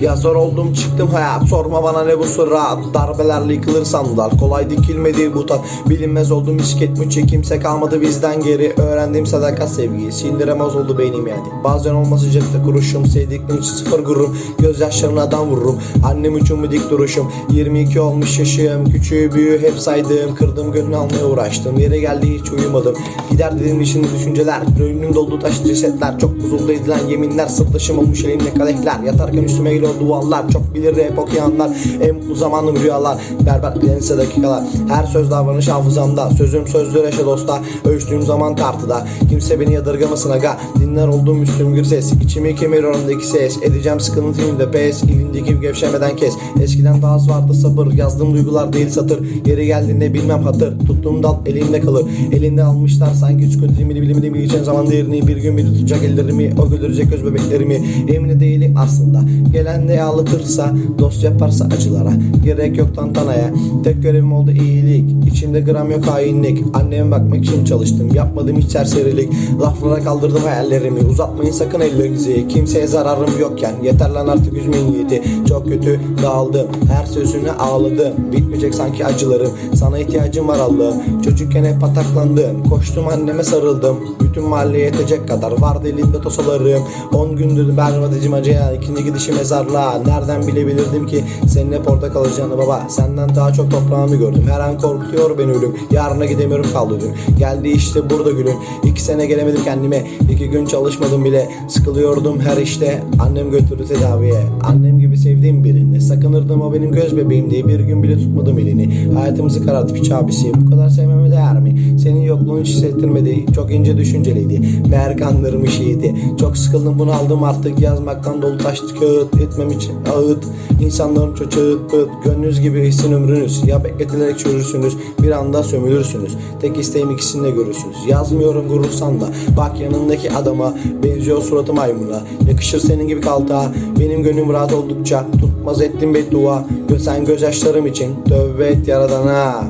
Yazar oldum çıktım hayat. Sorma bana ne bu sırat Darbelerle yıkılır sandılar Kolay dikilmedi bu tat. Bilinmez oldum misket mi kimse kalmadı bizden geri. Öğrendim sadakat sevgiyi Sindiremez oldu beynim yani. Bazen olmaz sıcakta kuruşum. Sevdiklerim için sıfır gururum Gözyaşlarına adam vururum. Annem için mi dik duruşum. 22 olmuş yaşım. Küçüğü büyüğü hep saydım. Kırdım gönlünü almaya uğraştım. Yere geldi hiç uyumadım. Gider dedim şimdi düşünceler. Önüm doldu taş cesetler. Çok buzuldu edilen yeminler. Sırtlaşım olmuş elimde kadehler Yatarken üstüme geliyor duvarlar Çok bilir rap okuyanlar En mutlu zamanım rüyalar. Berber bilense dakikalar. Her söz davranış hafızamda. Sözüm sözdür eşe dosta. Ölçtüğüm zaman tartıda. Kimse beni yadırgamasın aga. Dinler olduğum müslüm bir ses. İçimi kemiriyor ondaki ses. Edeceğim sıkıntıyım da pes. İlindeki gevşemeden kes. Eskiden daha az vardı sabır. Yazdığım duygular değil satır. Yeri geldiğinde bilmem hatır. Tuttuğum dal elimde kalır. Elinde almışlar sanki üç gün dilimi bilimini bileceğim zaman değerini. Bir gün biri tutacak ellerimi. O güldürecek göz bebeklerimi. Emine değilim aslında Gelen ne ağlatırsa Dost yaparsa acılara Gerek yok tantanaya Tek görevim oldu iyilik İçimde gram yok hainlik. Anneme bakmak için çalıştım Yapmadım hiç serserilik. Laflara kaldırdım hayallerimi Uzatmayın sakın ellerinizi. Kimseye zararım yokken Yeter lan artık üzmeyin yiğidi. Çok kötü dağıldım Her sözüne ağladım. Bitmeyecek sanki acılarım Sana ihtiyacım var Allah'ım. Çocukken hep pataklandım Koştum anneme sarıldım. Bütün mahalleye yetecek kadar Vardı elimde tosalarım. 10 gündür berbatıcım acıya ikinci gidişi mezarlığa Nereden bilebilirdim ki? Senin hep orada kalacağını baba Senden daha çok toprağımı gördüm. Her an korkutuyor beni ölüm. Yarına gidemiyorum kaldı ödüm Geldi işte burada gülüm. İki sene gelemedim kendime. İki gün çalışmadım bile. Sıkılıyordum her işte. Annem götürdü tedaviye. Annem gibi sevdiğim birini. Sakınırdım o benim göz bebeğimdi Bir gün bile tutmadım elini. Hayatımızı kararttı piç abisi. Bu kadar sevmeme değer mi? Senin yokluğun hiç hissettirmedi. Çok ince düşünceliydi. Meğer kandırmış iyiydi Çok sıkıldım bunu aldım artık. Yazmaktan dolu taştı kağıt Etmem için ağıt. İnsanların çocuğu pıt. Gönlünüz gibi hissin ömrünüz. Ya bekletilerek çürürsünüz Bir anda sömürürsünüz. Tek isteğim ikisini de görürsünüz. Yazmıyorum gurursan da. Bak yanındaki adama Benziyor suratı maymuna. Yakışır senin gibi kalta. Benim gönlüm rahat oldukça Tutmaz ettim beddua. Sen gözyaşlarım için Tövbe et yaradana